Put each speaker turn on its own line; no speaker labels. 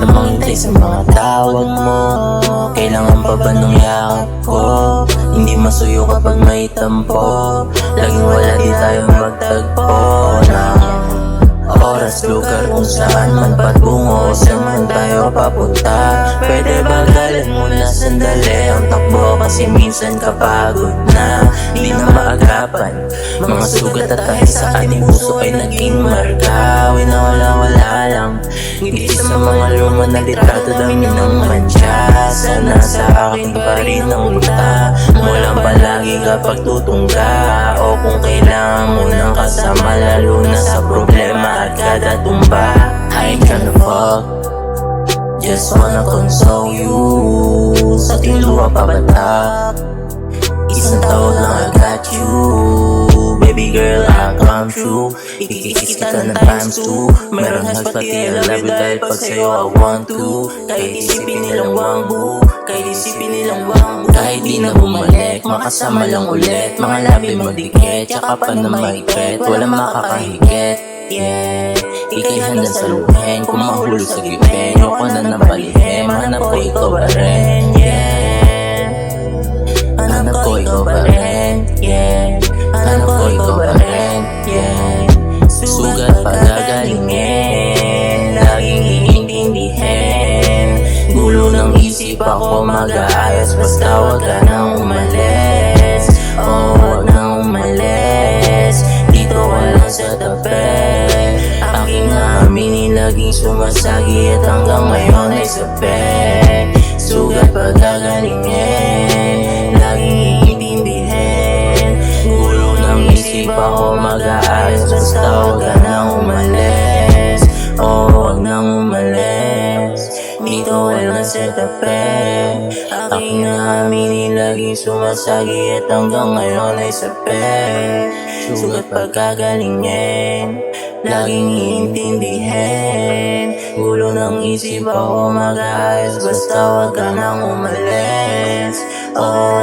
Ano Namang hintay sa mga tawag mo? Kailangan pa ba nung yakap ko? Hindi masuyo kapag may tampo. Laging wala di tayo magtagpo. Nang oras, lugar kung saan man patungo Saan man tayo papunta. Pwede ba galan muna? Sandali Ang takbo kasi minsan kapagod na. Di na maagapan. Mga sugat at tayo sa ating puso ay naging marka. Winawala-wala lang na litrato dami ng mancha Sana sa akin pa rin ang luta Mulang palagi kapag tutungga O kung kailangan mo ng kasama Lalo na sa problema at kada tumba. I ain't tryna fuck. Just wanna console you. Sa luha pabatak Isang tawag lang I got you Come true Ikikis kita ng times two. Meron hugs pati I love you dahil pag sa'yo I want to Kahit isipin nilang wangbu Kahit isipin nilang wangbu Kahit di na bumalik Makasama lang ulit. Mga labi magdikit Tsaka pa na mahigpit Walang makakahigit. Yeah Ika'y handang saluhin Kung mahulog sa gipin Yoko na napalihim Hanap ko ikaw ba rin isip ako mag-aayos Basta wag ka nang umalis. Oh, wag nang umalis. Dito ka lang sa tabi. Aking aminin laging sumasagi At hanggang ngayon ay sabi Sugat pagagalingin Laging iintindihin. Gulo ng isip ako mag-aayos. Basta wag ka nang umalis. Oh, wag nang umalis sa tabi Aking aminin laging sumasagi At hanggang ngayon ay sabi Sugat pagkagalingin Laging iintindihin. Gulo ng isip ako mag-ayos Basta wag ka nang umalis. Oh,